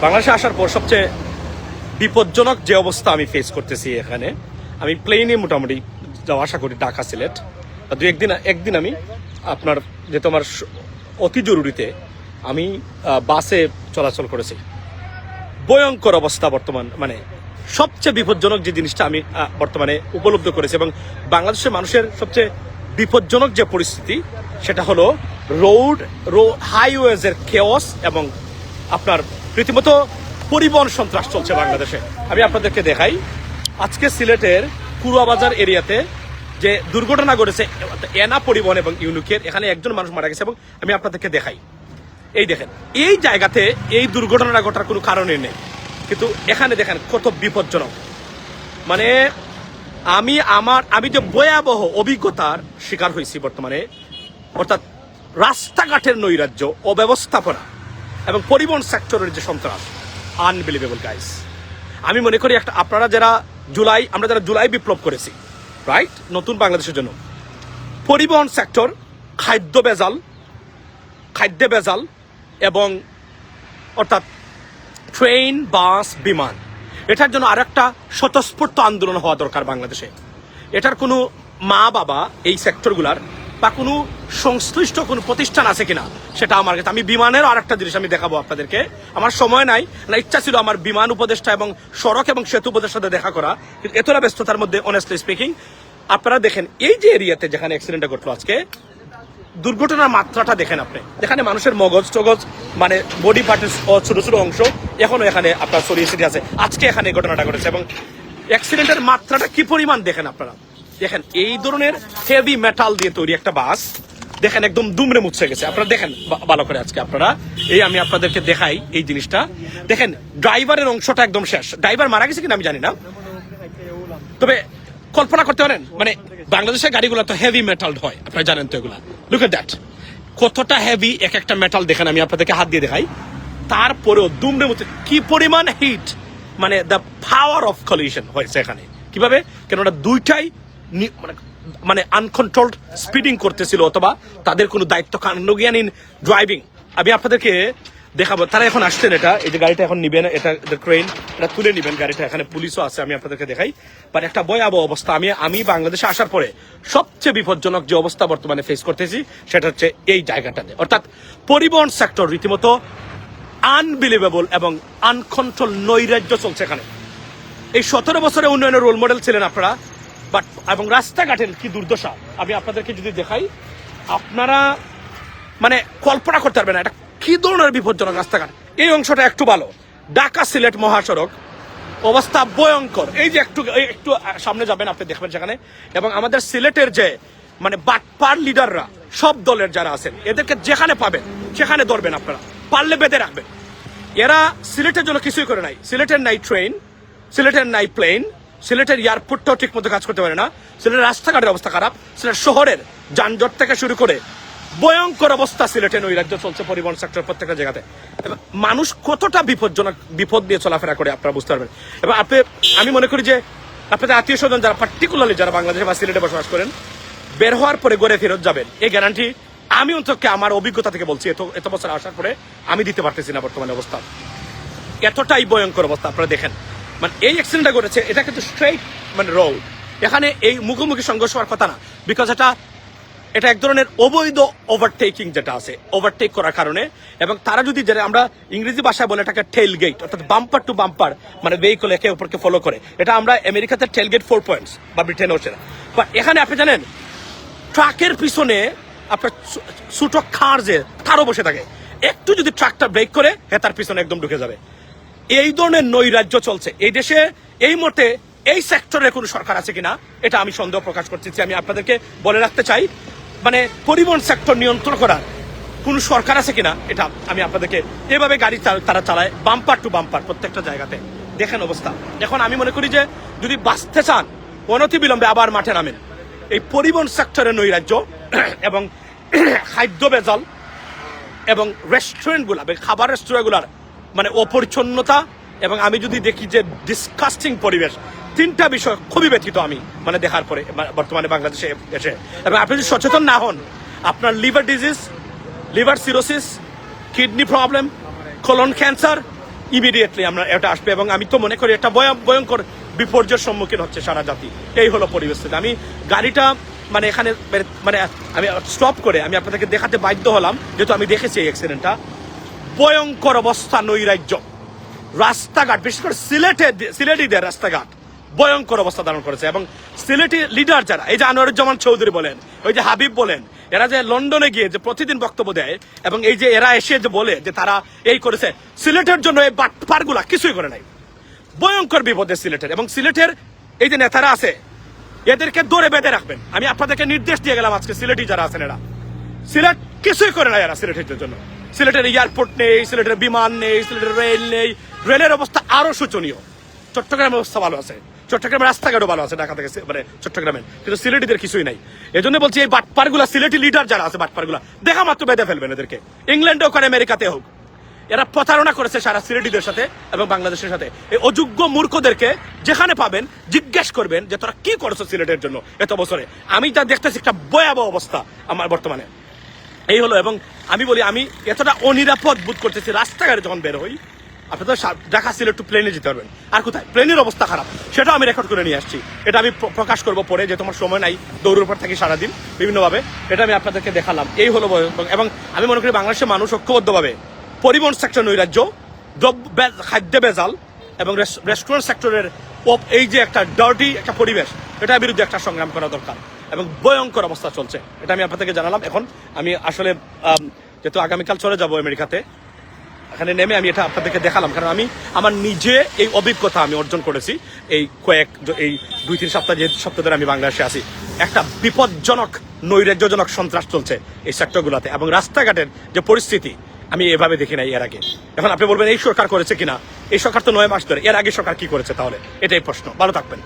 বাংলাদেশে আসার পর সবচেয়ে বিপজ্জনক যে অবস্থা আমি ফেস করতেছি এখানে, আমি প্লেনে মোটামুটি যাওয়া আশা করি ঢাকা, সিলেট। দু একদিন একদিন আমি আপনার, যেহেতু আমার স- অতি জরুরিতে, আমি বাসে চলাচল করেছি। ভয়ঙ্কর অবস্থা বর্তমান মানে সবচেয়ে বিপজ্জনক যে জিনিসটা আমি বর্তমানে উপলব্ধ করেছি এবং বাংলাদেশের মানুষের সবচেয়ে বিপজ্জনক যে পরিস্থিতি, সেটা হলো রোড রো হাইওয়েজের কেওস এবং আপনার রীতিমতো পরিবহন সন্ত্রাস চলছে বাংলাদেশে। আমি আপনাদেরকে দেখাই, আজকে সিলেটের কুড়াবাজার এরিয়াতে যে দুর্ঘটনা ঘটেছে, এনা পরিবহন এবং ইউনিকের, এখানে একজন মানুষ মারা গেছে এবং আমি আপনাদেরকে দেখাই। এই দেখেন, এই জায়গাতে এই দুর্ঘটনা ঘটার কোনো কারণই নেই। কিন্তু এখানে দেখেন কত বিপজ্জনক। মানে আমি আমার, আমি যে ভয়াবহ অভিজ্ঞতার শিকার হয়েছি বর্তমানে, অর্থাৎ রাস্তাঘাটের নৈরাজ্য, অব্যবস্থাপনা এবং পরিবহন সেক্টরের যে সন্ত্রাস আনবিলিভেবল গাইস আমি মনে করি একটা, আপনারা যারা জুলাই, আমরা যারা জুলাই বিপ্লব করেছি রাইট নতুন বাংলাদেশের জন্য। পরিবহন সেক্টর খাদ্য বেজাল খাদ্য বেজাল এবং অর্থাৎ ট্রেন বাস বিমান। এটার জন্য আরেকটা স্বতঃস্ফূর্ত আন্দোলন হওয়া দরকার বাংলাদেশে। এটার কোনো মা বাবা এই সেক্টরগুলার বা কোনো সংশ্লিষ্ট কোনো প্রতিষ্ঠান আছে কিনা, সেটা আমার কাছে আমি বিমানের আরেকটা জিনিস আমি দেখাবো আপনাদেরকে। আমার সময় নাই, না, ইচ্ছা ছিল আমার বিমান উপদেষ্টা এবং সড়ক এবং সেতু উপদেষ্টাতে দেখা করা, কিন্তু এতটা ব্যস্ততার মধ্যে অনেস্টলি স্পিকিং আপনারা দেখেন, এই যে এরিয়াতে যেখানে অ্যাক্সিডেন্টটা ঘটলো আজকে, দুর্ঘটনার মাত্রাটা দেখেন আপনি। এখানে মানুষের মগজ টগজ মানে বডি পার্টের ছোট ছোট অংশ, এখনও এখানে আপনার ছড়িয়ে ছিটিয়ে আছে। আজকে এখানে ঘটনাটা ঘটেছে এবং অ্যাক্সিডেন্টের মাত্রাটা কি পরিমাণ দেখেন আপনারা? দেখেন, এই ধরনের হেভি মেটাল দিয়ে তৈরি একটা বাস, দেখেন একদম দুমড়ে মুছে গেছে। আপনারা দেখেন ভালো করে আজকে আপনারা, এই আমি আপনাদেরকে দেখাই এই জিনিসটা। দেখেন ড্রাইভারের অংশটা একদম শেষ। ড্রাইভার মারা গেছে কিনা আমি জানি না। তবে কল্পনা করতে পারেন মানে বাংলাদেশের গাড়িগুলো তো হেভি মেটাল হয়, আপনারা জানেন তো এগুলা। লুক এট দ্যাট কতটা হেভি এক একটা মেটাল দেখেন, আমি আপনাদেরকে হাত দিয়ে দেখাই। তারপরেও দুমড়ে মতো কি পরিমাণ হিট মানে দ্য পাওয়ার অফ কলিউশন হয়েছে এখানে। কীভাবে? কেননা দুইটাই মানে মানে আনকন্ট্রোলড স্পিডিং করতেছিল অথবা তাদের কোনো দায়িত্ব কাণ্ডজ্ঞানহীন ড্রাইভিং আমি আপনাদেরকে দেখাবো। তারা এখন আসছেন এটা। এই যে গাড়িটা এখন নিবেন, এটা ক্রেন এটা তুলে নিবেন গাড়িটা। এখানে পুলিশও আছে, আমি আপনাদেরকে দেখাই। বাট একটা ভয়াবহ অবস্থা। আমি আমি বাংলাদেশে আসার পরে সবচেয়ে বিপজ্জনক যে অবস্থা বর্তমানে ফেস করতেছি, সেটা হচ্ছে এই জায়গাটাতে। অর্থাৎ পরিবহন সেক্টর রীতিমতো আনবিলিভেবল এবং আনকন্ট্রোল নৈরাজ্য চলছে এখানে। এই সতেরো বছরে উন্নয়নের রোল মডেল ছিলেন আপনারা। বাট, এবং রাস্তাঘাটের কি দুর্দশা? আমি আপনাদেরকে যদি দেখাই, আপনারা মানে কল্পনা করতে পারবেন না, এটা কি ধরনের বিপজ্জনক রাস্তাঘাট? এই অংশটা একটু ভালো। ঢাকা সিলেট মহাসড়ক, অবস্থা ভয়ঙ্কর। এই যে একটু একটু সামনে যাবেন, আপনি দেখবেন সেখানে। এবং আমাদের সিলেটের যে মানে বাটপার লিডাররা, সব দলের যারা আছেন, এদেরকে যেখানে পাবেন, সেখানে ধরবেন আপনারা। পারলে বেঁধে রাখবেন। এরা সিলেটের জন্য কিছুই করে নাই। সিলেটের নাই ট্রেন, সিলেটের নাই প্লেন সিলেটের এয়ারপোর্টটাও ঠিক মতো কাজ করতে পারে না। সিলেটের রাস্তাঘাটের অবস্থা খারাপ। সিলেট শহরের যানজট থেকে শুরু করে ভয়ঙ্কর অবস্থা সিলেটে নৈরাজ্য চলছে পরিবহন সেক্টর প্রত্যেকটা জায়গাতে। মানুষ কতটা বিপজ্জনক বিপদ দিয়ে চলাফেরা করে আপনারা বুঝতে পারবেন। এবং আপনি, আমি মনে করি যে আপনাদের আত্মীয় স্বজন যারা পার্টিকুলারলি যারা বাংলাদেশে বা সিলেটে বসবাস করেন, বের হওয়ার পরে গড়ে ফেরত যাবেন। এই গ্যারান্টি আমি অন্তত আমার অভিজ্ঞতা থেকে বলছি, এত এত বছর আসার পরে আমি দিতে পারতেছি না বর্তমানে অবস্থা। এতটাই ভয়ঙ্কর অবস্থা, আপনারা দেখেন। মানে এই অ্যাক্সিডেন্টটা ঘটেছে, এটা কিন্তু স্ট্রেইট মানে রোড এখানে এই মুখোমুখি সংঘর্ষ হওয়ার কথা না বিকজ এটা এটা এক ধরনের অবৈধ ওভারটেকিং যেটা আছে ওভারটেক করার কারণে। এবং তারা যদি যেটা আমরা ইংরেজি ভাষায় বলে এটাকে টেল গেট অর্থাৎ বাম্পার টু বাম্পার মানে ভেহিকল একে অপরকে ফলো করে। এটা আমরা আমেরিকাতে টেল গেট ফোর পয়েন্টস বা ব্রিটেনে হচ্ছে না। বাট এখানে আপনি জানেন ট্রাকের পিছনে আপনার ছোট খাঁড় যে তারও বসে থাকে। একটু যদি ট্রাকটা ব্রেক করে, হে, তার পিছনে একদম ঢুকে যাবে। এই ধরনের নৈরাজ্য চলছে। এই দেশে, এই মুহূর্তে এই সেক্টরে কোনো সরকার আছে কিনা, এটা আমি সন্দেহ প্রকাশ করতেছি আমি আপনাদেরকে বলে রাখতে চাই। মানে পরিবহন সেক্টর নিয়ন্ত্রণ করার কোন সরকার আছে কিনা, এটা আমি আপনাদেরকে এভাবে গাড়ি তারা চালায় বাম্পার টু বাম্পার প্রত্যেকটা জায়গাতে। দেখেন অবস্থা। এখন আমি মনে করি যে যদি বাঁচতে চান অনতি বিলম্বে আবার মাঠে নামেন। এই পরিবহন সেক্টরের নৈরাজ্য এবং খাদ্য বেজাল এবং রেস্টুরেন্টগুলা খাবার রেস্টুরেন্টগুলার মানে অপরিচ্ছন্নতা এবং আমি যদি দেখি যে ডিসকাস্টিং পরিবেশ, তিনটা বিষয় খুবই ব্যথিত আমি মানে দেখার পরে বর্তমানে বাংলাদেশে এসে। এবং আপনি যদি সচেতন না হন, আপনার liver disease liver cirrhosis kidney problem colon cancer immediately আমরা এটা আসবে। এবং আমি তো মনে করি এটা ভয়- ভয়ঙ্কর বিপর্যয়ের সম্মুখীন হচ্ছে সারা জাতি। এই হলো পরিস্থিতি আমি গাড়িটা মানে এখানে মানে আমি স্টপ করে, আমি আপনাদেরকে দেখাতে বাধ্য হলাম, যেহেতু আমি দেখেছি এই অ্যাক্সিডেন্টটা ভয়ঙ্কর অবস্থা নৈরাজ্য। রাস্তাঘাট, বিশেষ করে সিলেটে সিলেটিদের রাস্তাঘাট ভয়ঙ্কর অবস্থা ধারণ করেছে এবং সিলেটি লিডার যারা, এই যে আনোয়ারুজ্জামান চৌধুরী বলেন, ওই যে হাবিব বলেন, এরা যে লন্ডনে গিয়ে যে প্রতিদিন বক্তব্য দেয় এবং এই যে এরা এসে যে বলে যে তারা এই করেছে, সিলেটের জন্য এই পারগুলা কিছুই করে নাই। ভয়ঙ্কর বিপদে সিলেটের এবং সিলেটের এই যে নেতারা আছে, এদেরকে দৌড়ে বেঁধে রাখবেন। আমি আপনাদেরকে নির্দেশ দিয়ে গেলাম আজকে সিলেটি যারা আছেন এরা। সিলেট কিছুই করে না এরা সিলেটের জন্য। সিলেটের এয়ারপোর্ট নেই, সিলেটের বিমান নেই, সিলেটের রেল নেই। রেলের অবস্থা আরও শোচনীয়। চট্টগ্রামের অবস্থা ভালো আছে। চট্টগ্রামের রাস্তাঘাটও ভালো আছে ঢাকা থেকে মানে চট্টগ্রামের। কিন্তু সিলেটিদের কিছুই নাই। এই জন্য বলছি এই বাটপারগুলা, সিলেটি লিডার যারা আছে বাটপারগুলা, দেখা মাত্র বেঁধে ফেলবেন এদেরকে। ইংল্যান্ডে হোক আর আমেরিকাতে হোক। এরা প্রতারণা করেছে সারা সিলেটিদের সাথে এবং বাংলাদেশের সাথে। এই অযোগ্য মূর্খদেরকে যেখানে পাবেন জিজ্ঞেস করবেন যে তোরা কি করেছ সিলেটের জন্য এত বছরে। আমি যা দেখতেছি একটা ভয়াবহ অবস্থা আমার বর্তমানে। এই হলো, এবং আমি বলি, আমি এতটা অনিরাপদ বোধ করতেছি, রাস্তাঘাটে যখন বের হই, আপনি তো ঢাকা সিলেট টু প্লেনে যেতে পারবেন। আর কোথায়? প্লেনের অবস্থা খারাপ। সেটাও আমি রেকর্ড করে নিয়ে আসছি। এটা আমি প্রকাশ করব পরে, যে তোমার সময় নাই, দৌড়ের উপর থাকি সারাদিন, বিভিন্নভাবে। এটা আমি আপনাদেরকে দেখালাম। এই হলো এবং আমি মনে করি বাংলাদেশের মানুষ ঐক্যবদ্ধভাবে পরিবহন সেক্টর নৈরাজ্য, দ্রব্য খাদ্য বেজাল, এবং রেস- রেস্টুরেন্ট সেক্টরের এই যে একটা ডার্টি একটা পরিবেশ, এটার বিরুদ্ধে একটা সংগ্রাম করা দরকার। এবং ভয়ঙ্কর অবস্থা চলছে। এটা আমি আপনাদেরকে জানালাম। এখন আমি আসলে যেহেতু আগামীকাল চলে যাব আমেরিকাতে, এখানে নেমে আমি এটা আপনাদেরকে দেখালাম। কারণ আমি, আমার নিজে এই অভিজ্ঞতা আমি অর্জন করেছি এই কয়েক, এই দুই, তিন সপ্তাহ যে সপ্তাহ ধরে আমি বাংলাদেশে আছি। একটা বিপজ্জনক, নৈরাজ্যজনক সন্ত্রাস চলছে এই সেক্টরগুলোতে এবং রাস্তাঘাটের যে পরিস্থিতি, আমি এভাবে দেখি নাই এর আগে। এখন আপনি বলবেন, এই সরকার করেছে কিনা? এই সরকার তো নয় মাস ধরে। এর আগে সরকার কি করেছে তাহলে? এটাই প্রশ্ন। ভালো থাকবেন।